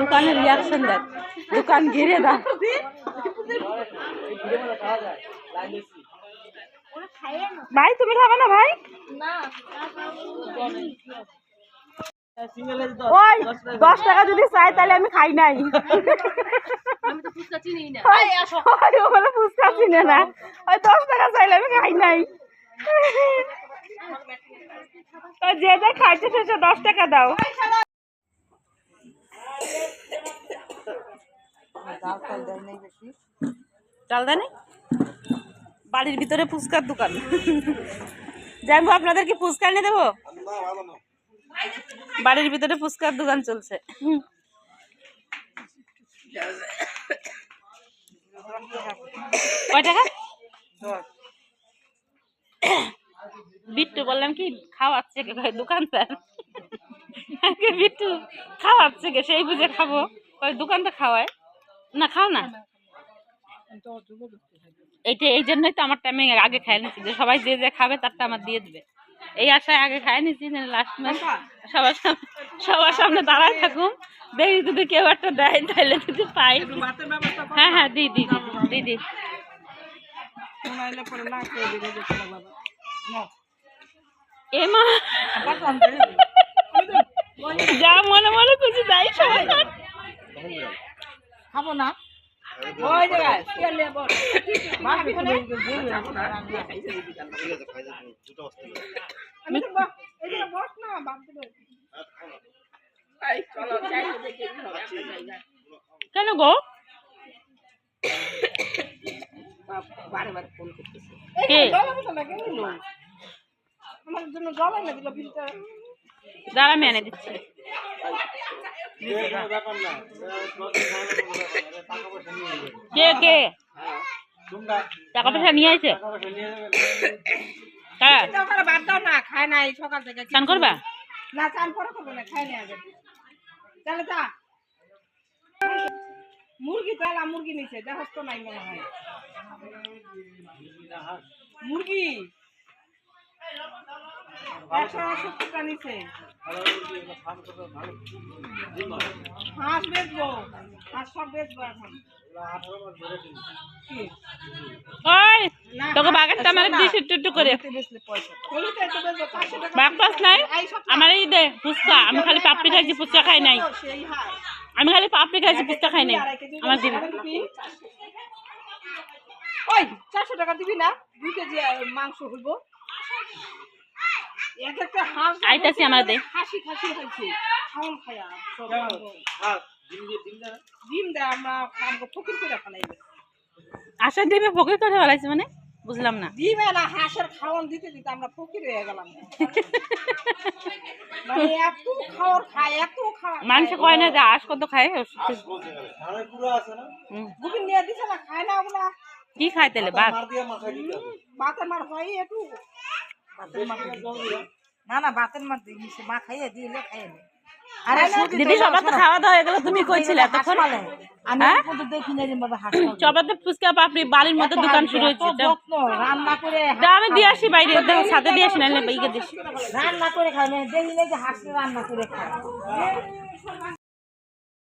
দোকানের রিয়াকশন দেখ। দোকান ঘিরে ভাই, তুমি খাবে না ভাই? দশ টাকা যদি চাই, তাহলে আমি খাই নাই। ফুচকা চিনে না। ওই, দশ টাকা চাইলে আমি খাই নাই। যে যে খাইছে সে দশ টাকা দাও। বাড়ির ভিতরে ফুচকার দোকান। জানব আপনাদের কি ফুচকা এনে দেবো? বাড়ির ভিতরে ফুচকার দোকান চলছে। কয় টাকা? বিট্টু বললাম কি খাওয়াচ্ছে দোকানদার? বিট্টু খাওয়াচ্ছে কে সেই বুঝে খাব। ওই দোকান তো খাওয়ায়। না খাও না। এইটা এই জন্যই তো আমারটা আমি আগে খাই নিচ্ছি যে সবাই যে যে খাবে তারটা আমার দিয়ে দেবে। এই আশায় আগে খাই নিচ্ছি লাস্ট মাস সবার সামনে সবার সামনে দাঁড়ায় থাকুন। দেখি যদি কেউ একটা দেয় তাহলে যদি পাই। হ্যাঁ হ্যাঁ দি দি দি দি এ মা যা মনে মনে খুশি তাই খাব। না। কেন গো? বারে বারে ফোন করতেছে। আমার জন্য জল এনে দিল ফিল্টার দাঁড়া আমি এনে দিচ্ছি। কে কে? টাকা পয়সা নিয়ে আসে হ্যাঁ বাদ দাও না খায় নাই সকাল থেকে চান করবা? না চান পরে করব না খাই নাই আগে। তাহলে তা মুরগি মুরগি নিচে দেখো তো নাই মনে হয়। মুরগি? হাঁস বেচবো হাঁস সব বেচবো এখন। ওই তোকে হাঁস- বাগেরটা আমার দিস একটু একটু করে। পাস নাই? এই সব আমার এই দে ফুচকা আমি খালি পাপড়ি খাইছি ফুচকা খাই নাই। আমি খালি পাপড়ি খাইছি ফুচকা খাই নাই। আমার দিন ওই চারশো টাকা দিবি না? দুই কেজি মাংস হইব। আইতাছি আমার দে। হাসি খাসি হয়েছে। খাওন খায়া সব। ডিম দেয় আমরা ফকির করে ফেলাই আশা দিবে ফকির করে ফেলাইছে মানে? বুঝলাম না। ডিমে না হাঁসের খাওয়ান দিতে দিতে আমরা ফকির হয়ে গেলাম। মানে এত খাওয়ার খায় এত খাওয়া মানুষ কয় না যে আশ কত খায় নিয়ে দিছে না খায় না ওগুলা কি খায় তাহলে? মার হয় একটু। না না ভাতের মধ্যে মিশে মা খাইয়ে দিলে খাইয়ে নে দিদি সবার তো খাওয়া দাওয়া এগুলো তুমি কইছিলে এতক্ষণ? আমি হ্যাঁ? সবার তো ফুচকা পাপড়ি বাড়ির মতো দোকান শুরু হয়েছে আমি দিয়ে আসি বাইরে সাথে দিয়ে আসি নাহলে ইকে দিস রান্না করে খাই না দেখি না যে হাঁসে রান্না করে খায়